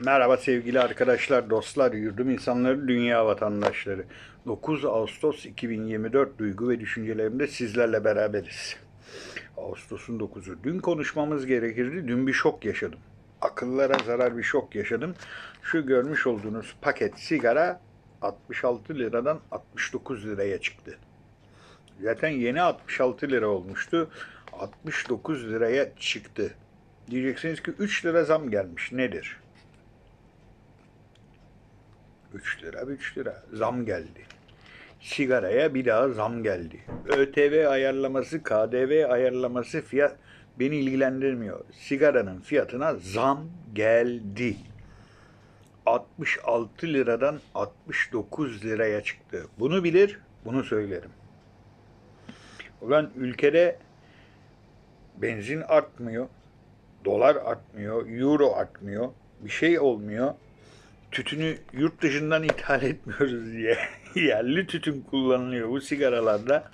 Merhaba sevgili arkadaşlar, dostlar, yurdum insanları, dünya vatandaşları. 9 Ağustos 2024 duygu ve düşüncelerimde sizlerle beraberiz. Ağustos'un 9'u. Dün konuşmamız gerekirdi. Dün bir şok yaşadım. Akıllara zarar bir şok yaşadım. Şu görmüş olduğunuz paket sigara 66 liradan 69 liraya çıktı. Zaten yeni 66 lira olmuştu. 69 liraya çıktı. Diyeceksiniz ki 3 lira zam gelmiş. Nedir? 3 lira 3 lira zam geldi. Sigaraya bir daha zam geldi. ÖTV ayarlaması, KDV ayarlaması fiyat beni ilgilendirmiyor. Sigaranın fiyatına zam geldi. 66 liradan 69 liraya çıktı. Bunu bilir, bunu söylerim. Ulan ülkede benzin artmıyor, dolar artmıyor, euro artmıyor, bir şey olmuyor. Tütünü yurt dışından ithal etmiyoruz diye yerli tütün kullanılıyor bu sigaralarda.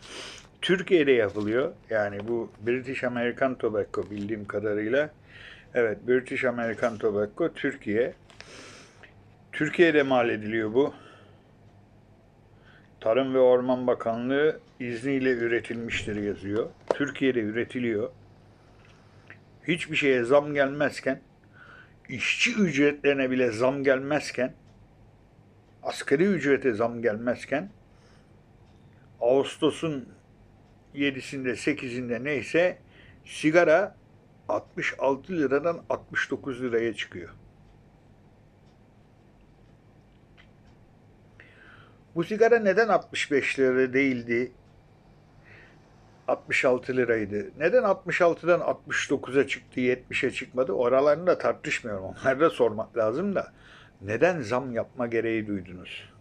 Türkiye'de yapılıyor. Yani bu British American Tobacco bildiğim kadarıyla. Evet British American Tobacco Türkiye. Türkiye'de mal ediliyor bu. Tarım ve Orman Bakanlığı izniyle üretilmiştir yazıyor. Türkiye'de üretiliyor. Hiçbir şeye zam gelmezken, işçi ücretlerine bile zam gelmezken, asgari ücrete zam gelmezken, Ağustos'un 7'sinde 8'inde neyse sigara 66 liradan 69 liraya çıkıyor. Bu sigara neden 65 lira değildi? 66 liraydı. Neden 66'dan 69'a çıktı, 70'e çıkmadı? Oralarını da tartışmıyorum. Onları da sormak lazım da. Neden zam yapma gereği duydunuz?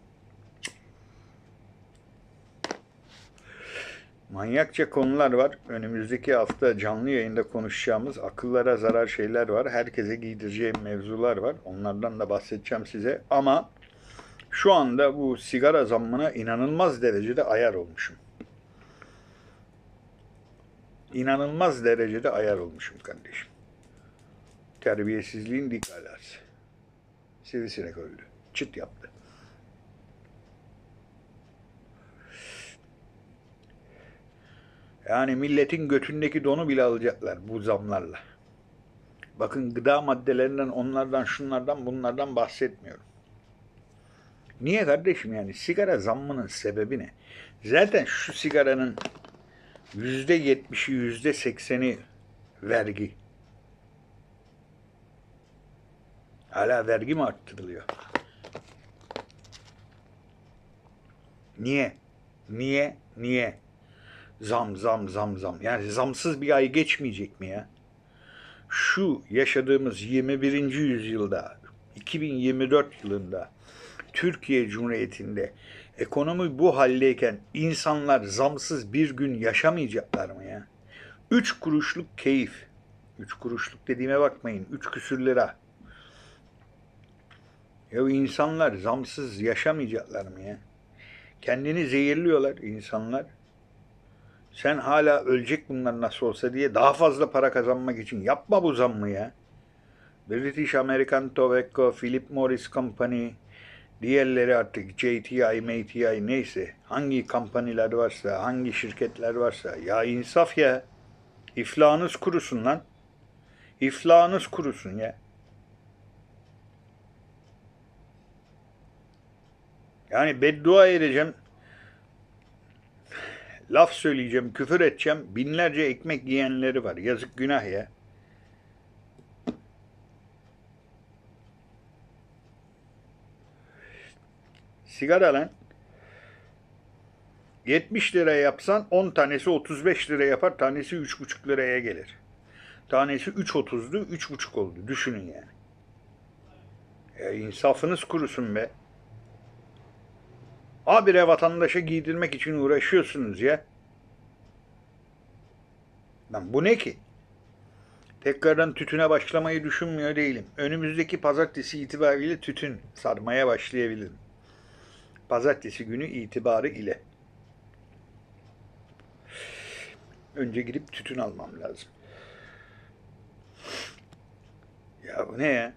Manyakça konular var. Önümüzdeki hafta canlı yayında konuşacağımız akıllara zarar şeyler var. Herkese giydireceğim mevzular var. Onlardan da bahsedeceğim size. Ama şu anda bu sigara zammına inanılmaz derecede ayar olmuşum. İnanılmaz derecede ayar olmuşum kardeşim. Terbiyesizliğin dik alası. Sivrisinek öldü. Çıt yaptı. Yani milletin götündeki donu bile alacaklar bu zamlarla. Bakın gıda maddelerinden, onlardan, şunlardan, bunlardan bahsetmiyorum. Niye kardeşim yani sigara zammının sebebi ne? Zaten şu sigaranın yüzde yetmişi, yüzde sekseni vergi. Hala vergi mi arttırılıyor? Niye? Niye? Niye? Zam, zam, zam, zam. Yani zamsız bir ay geçmeyecek mi ya? Şu yaşadığımız 21. yüzyılda, 2024 yılında Türkiye Cumhuriyeti'nde ekonomi bu haldeyken insanlar zamsız bir gün yaşamayacaklar mı ya? Üç kuruşluk keyif. Üç kuruşluk dediğime bakmayın. Üç küsür lira. Ya insanlar zamsız yaşamayacaklar mı ya? Kendini zehirliyorlar insanlar. Sen hala ölecek bunlar nasıl olsa diye daha fazla para kazanmak için yapma bu zammı ya. British American Tobacco, Philip Morris Company, diğerleri artık JTI, MTI neyse hangi kampanylar varsa, hangi şirketler varsa ya insaf ya. İflahınız kurusun lan. İflahınız kurusun ya. Yani beddua edeceğim. Laf söyleyeceğim, küfür edeceğim. Binlerce ekmek yiyenleri var. Yazık günah ya. Sigara lan. 70 lira yapsan 10 tanesi 35 lira yapar. Tanesi 3,5 liraya gelir. Tanesi 3.30'du 3,5 oldu. Düşünün yani. Ya insafınız kurusun be. Habire vatandaşa giydirmek için uğraşıyorsunuz ya. Lan bu ne ki? Tekrardan tütüne başlamayı düşünmüyor değilim. Önümüzdeki pazartesi itibariyle tütün sarmaya başlayabilirim. Pazartesi günü itibarı ile. Önce gidip tütün almam lazım. Ya bu ne ya?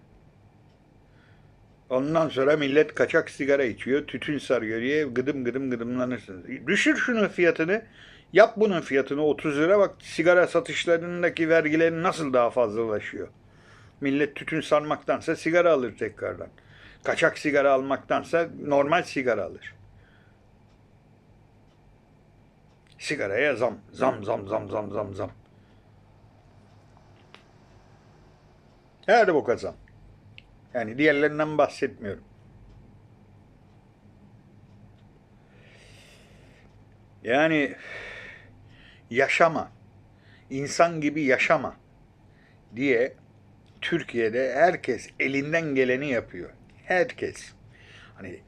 Ondan sonra millet kaçak sigara içiyor, tütün sarıyor diye gıdım gıdım gıdımlanırsınız. Düşür şunun fiyatını, yap bunun fiyatını 30 lira bak sigara satışlarındaki vergilerin nasıl daha fazlalaşıyor. Millet tütün sarmaktansa sigara alır tekrardan. Kaçak sigara almaktansa normal sigara alır. Sigaraya zam, zam, zam, zam, zam, zam, zam. Her boka zam. Yani diğerlerinden bahsetmiyorum. Yani yaşama, insan gibi yaşama diye Türkiye'de herkes elinden geleni yapıyor. Herkes. Hani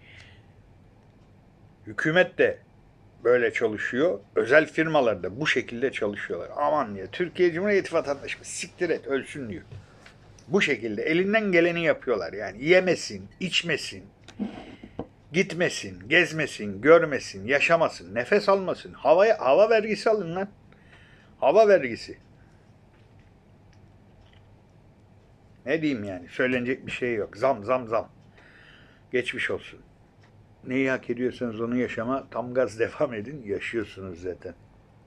hükümet de böyle çalışıyor. Özel firmalar da bu şekilde çalışıyorlar. Aman ya Türkiye Cumhuriyeti vatandaşı siktir et ölsün diyor. Bu şekilde elinden geleni yapıyorlar. Yani yemesin, içmesin, gitmesin, gezmesin, görmesin, yaşamasın, nefes almasın. Havaya hava vergisi alın lan. Hava vergisi. Ne diyeyim yani? Söylenecek bir şey yok. Zam zam zam. Geçmiş olsun. Neyi hak ediyorsanız onu yaşama. Tam gaz devam edin. Yaşıyorsunuz zaten.